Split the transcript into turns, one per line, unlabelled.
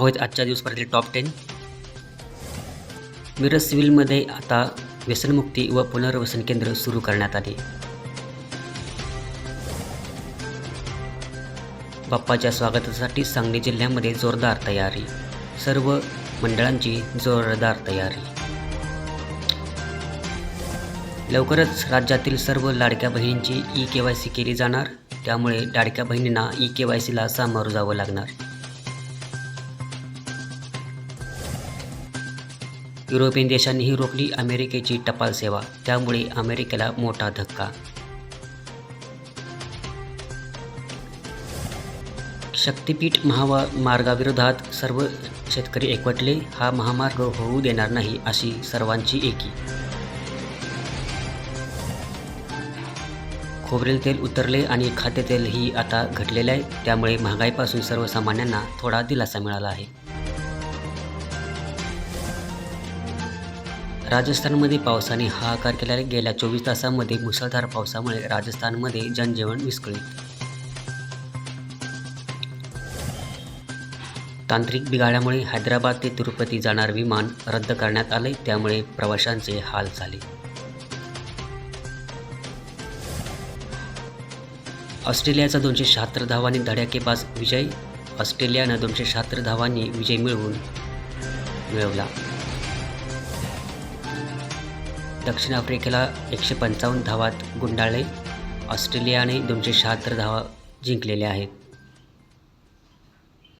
पाहूयात आजच्या दिवसभरातील टॉप टेन मिरज सिव्हिलमध्ये आता व्यसनमुक्ती व पुनर्वसन केंद्र सुरू करण्यात आले. बाप्पाच्या स्वागतासाठी सांगली जिल्ह्यामध्ये जोरदार तयारी. सर्व मंडळांची जोरदार तयारी. लवकरच राज्यातील सर्व लाडक्या बहिणींची ई के वाय सी केली जाणार. त्यामुळे लाडक्या बहिणींना ई के वाय सीला सामोरं जावं लागणार. युरोपियन देशांनीही रोखली अमेरिकेची टपाल सेवा. त्यामुळे अमेरिकेला मोठा धक्का. शक्तिपीठ महावा मार्गाविरोधात सर्व शेतकरी एकवटले. हा महामार्ग होऊ देणार नाही अशी सर्वांची एकी. खोबरेल तेल उतरले आणि खाद्यतेलही आता घटलेलं आहे. त्यामुळे महागाईपासून सर्वसामान्यांना थोडा दिलासा मिळाला आहे. राजस्थानमध्ये पावसाने हाहाकार केला गेल्या चोवीस तासांमध्ये मुसळधार पावसामुळे राजस्थानमध्ये जनजीवन विस्कळीत. तांत्रिक बिघाड्यामुळे हैदराबाद ते तिरुपती जाणार विमान रद्द करण्यात आले त्यामुळे प्रवाशांचे हाल झाले. ऑस्ट्रेलियाचा दोनशे शहात्तर धावांनी धड्याकेबाज विजय ऑस्ट्रेलियानं दोनशे शहात्तर धावांनी विजय मिळवून मिळवला. दक्षिण आफ्रिकेला एकशे पंचावन्न धावात गुंडाळले. ऑस्ट्रेलियाने दोनशे शहात्तर धावा जिंकलेल्या आहेत.